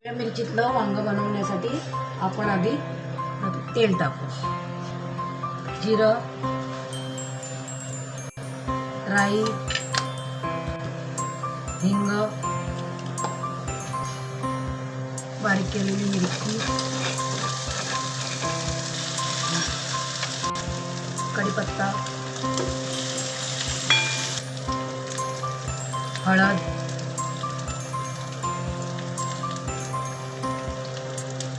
हिरव्या मिरचीतलं वांग बनवण्यासाठी आपण आधी तेल टाकू जिरं राई हिंग बारीक केलेली मिरची कढीपत्ता हळद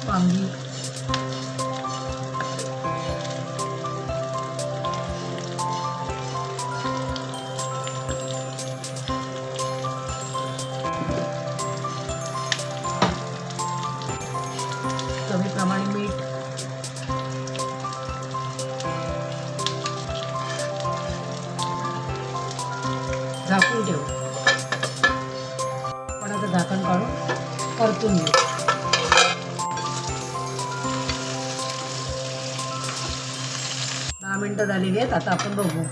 वांगी. चवीप्रमाणे मीठ. झाकून ठेवू. आपण आता झाकण काढून परतून घेऊ. दहा मिनिटं झालेली आहेत आता आपण बघू.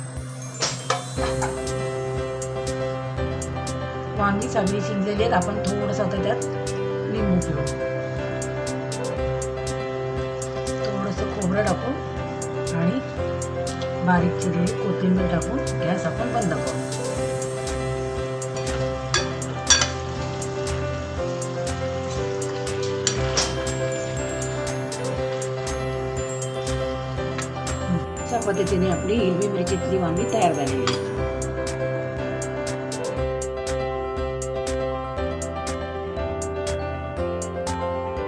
वांगी सगळी शिजलेली आहेत आपण थोडंसं आता त्यात लिंबू ठेवू खोबरं टाकू आणि बारीक चिरलेली कोथिंबीर टाकून गॅस आपण बंद करू. अशा पद्धतीने आपली हिरवी मिरचीतली वांगी तयार झालेली आहे.